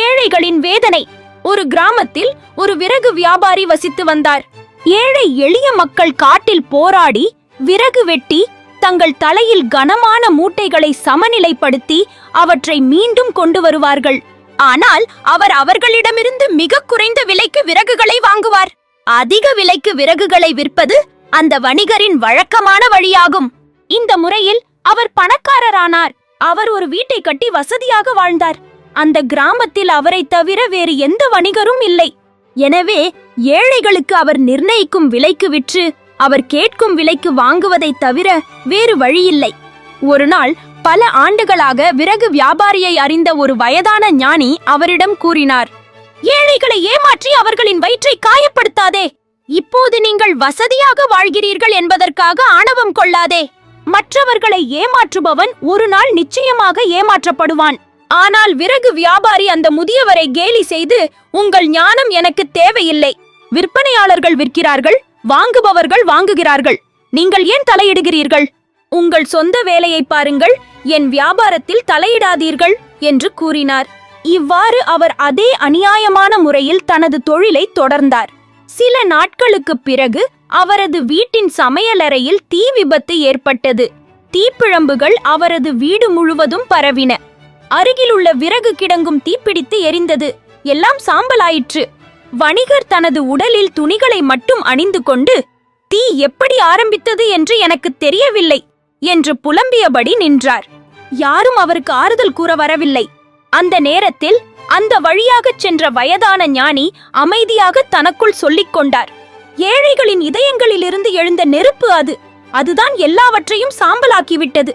ஏழைகளின் வேதனை. ஒரு கிராமத்தில் ஒரு விறகு வியாபாரி வசித்து வந்தார். ஏழை எளிய மக்கள் காட்டில் போராடி விறகு வெட்டி தங்கள் தலையில் கனமான மூட்டைகளை சமநிலைப்படுத்தி அவற்றை மீண்டும் கொண்டு வருவார்கள். ஆனால் அவர் அவர்களிடமிருந்து மிக குறைந்த விலைக்கு விறகுகளை வாங்குவார். அதிக விலைக்கு விறகுகளை விற்பது அந்த வணிகரின் வழக்கமான வழியாகும். இந்த முறையில் அவர் பணக்காரரானார். அவர் ஒரு வீட்டை கட்டி வசதியாக வாழ்ந்தார். அந்த கிராமத்தில் அவரை தவிர வேறு எந்த வணிகரும் இல்லை. எனவே ஏழைகளுக்கு அவர் நிர்ணயிக்கும் விலைக்கு விற்று அவர் கேட்கும் விலைக்கு வாங்குவதைத் தவிர வேறு வழியில்லை. ஒரு நாள் பல ஆண்டுகளாக விறகு வியாபாரியை அறிந்த ஒரு வயதான ஞானி அவரிடம் கூறினார் ஏழைகளை ஏமாற்றி அவர்களின் வயிற்றை காயப்படுத்தாதே. இப்போது நீங்கள் வசதியாக வாழ்கிறீர்கள் என்பதற்காக ஆணவம் கொள்ளாதே. மற்றவர்களை ஏமாற்றுபவன் ஒரு நாள் நிச்சயமாக ஏமாற்றப்படுவான். ஆனால் விறகு வியாபாரி அந்த முதியவரை கேலி செய்து உங்கள் ஞானம் எனக்கு தேவையில்லை. விற்பனையாளர்கள் விற்கிறார்கள் வாங்குபவர்கள் வாங்குகிறார்கள். நீங்கள் ஏன் தலையிடுகிறீர்கள்? உங்கள் சொந்த வேலையை பாருங்கள் என் வியாபாரத்தில் தலையிடாதீர்கள் என்று கூறினார். இவ்வாறு அவர் அதே அநியாயமான முறையில் தனது தொழிலை தொடர்ந்தார். சில நாட்களுக்குப் பிறகு அவரது வீட்டின் சமையலறையில் தீ விபத்து ஏற்பட்டது. தீப்பிழம்புகள் அவரது வீடு முழுவதும் பரவின. அருகிலுள்ள விறகு கிடங்கும் தீப்பிடித்து எரிந்தது. எல்லாம் சாம்பலாயிற்று. வணிகர் தனது உடலில் துணிகளை மட்டும் அணிந்து கொண்டு தீ எப்படி ஆரம்பித்தது என்று எனக்கு தெரியவில்லை என்று புலம்பியபடி நின்றார். யாரும் அவருக்கு ஆறுதல் கூற வரவில்லை. அந்த நேரத்தில் அந்த வழியாகச் சென்ற வயதான ஞானி அமைதியாக தனக்குள் சொல்லிக் கொண்டார். ஏழைகளின் இதயங்களிலிருந்து எழுந்த நெருப்பு அது. அதுதான் எல்லாவற்றையும் சாம்பலாக்கிவிட்டது.